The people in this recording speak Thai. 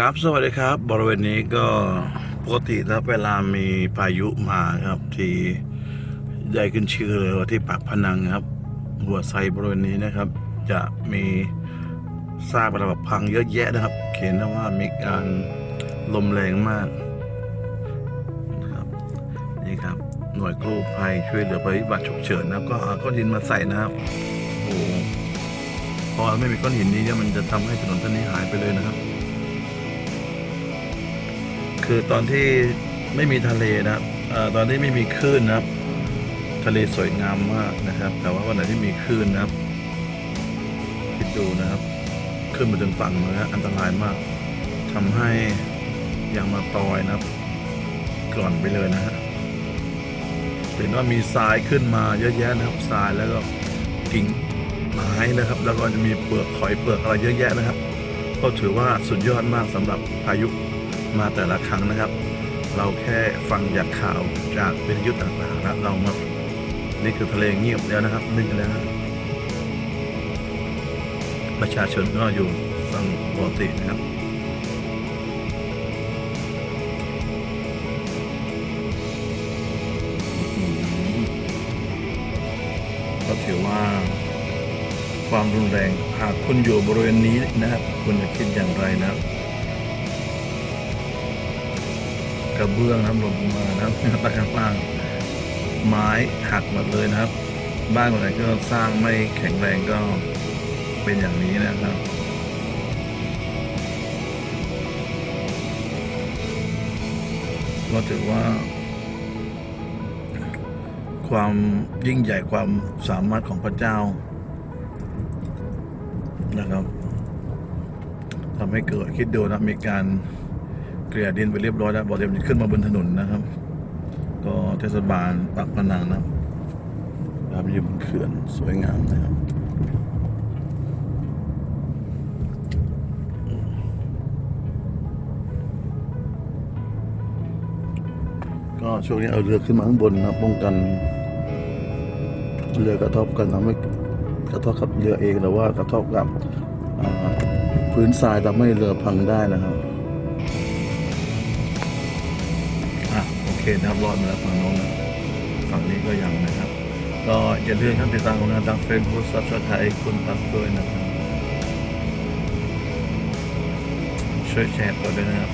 ครับสวัสดีครับ บริเวณนี้ก็ปกติแล้วเวลามีพายุมาครับ ที่ใหญ่ขึ้นชื่อเลยว่าที่ปากพนังครับ หัวไซบริเวณนี้นะครับ จะมีซากปรักพังเยอะแยะนะครับ เขียนว่ามีการลมแรงมากนะครับนี่ครับ หน่วยกู้ภัยช่วยเหลือภัยพิบัติฉุกเฉินนะก็เอาก้อนหินมาใส่นะครับโอ้พอไม่มีก้อนหินนี้เนี่ยมันจะทำให้ถนนเส้นนี้หายไป คือตอนที่ไม่มีทะเลนะครับตอนที่ไม่มีคลื่นนะครับ ทะเลสวยงามมากนะครับ แต่ว่าวันไหนที่มีคลื่นนะครับคิดดูนะครับ ขึ้นมาถึงฝั่งนะฮะอันตรายมากทำให้ยางมาตอยนะครับกร่อนไปเลยนะฮะเห็นว่ามีทรายขึ้นมาเยอะแยะนะครับทรายแล้วก็กิ่งไม้นะครับ แล้วก็จะมีเปลือกหอยเปลือกอะไรเยอะแยะนะครับ ก็ถือว่าสุดยอดมากสำหรับพายุ มาแต่ละครั้งนะครับ เราแค่ฟังจากข่าวจากวิทยุต่างๆนะเรามานี่คือทะเลเงียบแล้วนะครับนิ่งแล้วนะประชาชนก็อยู่ฟังปกตินะครับก็ถือว่าความรุนแรงหากคุณอยู่บริเวณนี้นะครับ คุณจะคิดอย่างไรนะครับ กระเบื้องนะครับหล่นลงมานะครับตะข้างล่างไม้หักหมดเลยนะครับ บ้านคนไหนก็สร้างไม่แข็งแรงก็เป็นอย่างนี้นะครับก็ถือว่า ความยิ่งใหญ่ความสามารถของพระเจ้านะครับทำให้เกิดคิดดูนะมีการ เกลี่ยดินไปเรียบร้อยแล้วบอเดี๋ยวมันขึ้นมาบนถนนนะครับ ก็เทศบาลปากพนังนะครับอยู่บนเขื่อนสวยงามนะครับก็ช่วงนี้เอาเรือขึ้นมาข้างบนนะป้องกัน เรือกระทบกันทำให้กระทบกับเรือเองหรือว่ากระทบกับพื้นทรายทำให้เรือพังได้นะครับ เคนะครับรอดมาแล้วฝั่งโน้นนะฝั่งนี้ก็ยังนะครับ ก็อย่าลืมครับติดตามผลงานทางเฟซบุ๊กซับสไครต์คุณตักด้วยนะครับช่วยแชร์ต่อด้วยนะครับ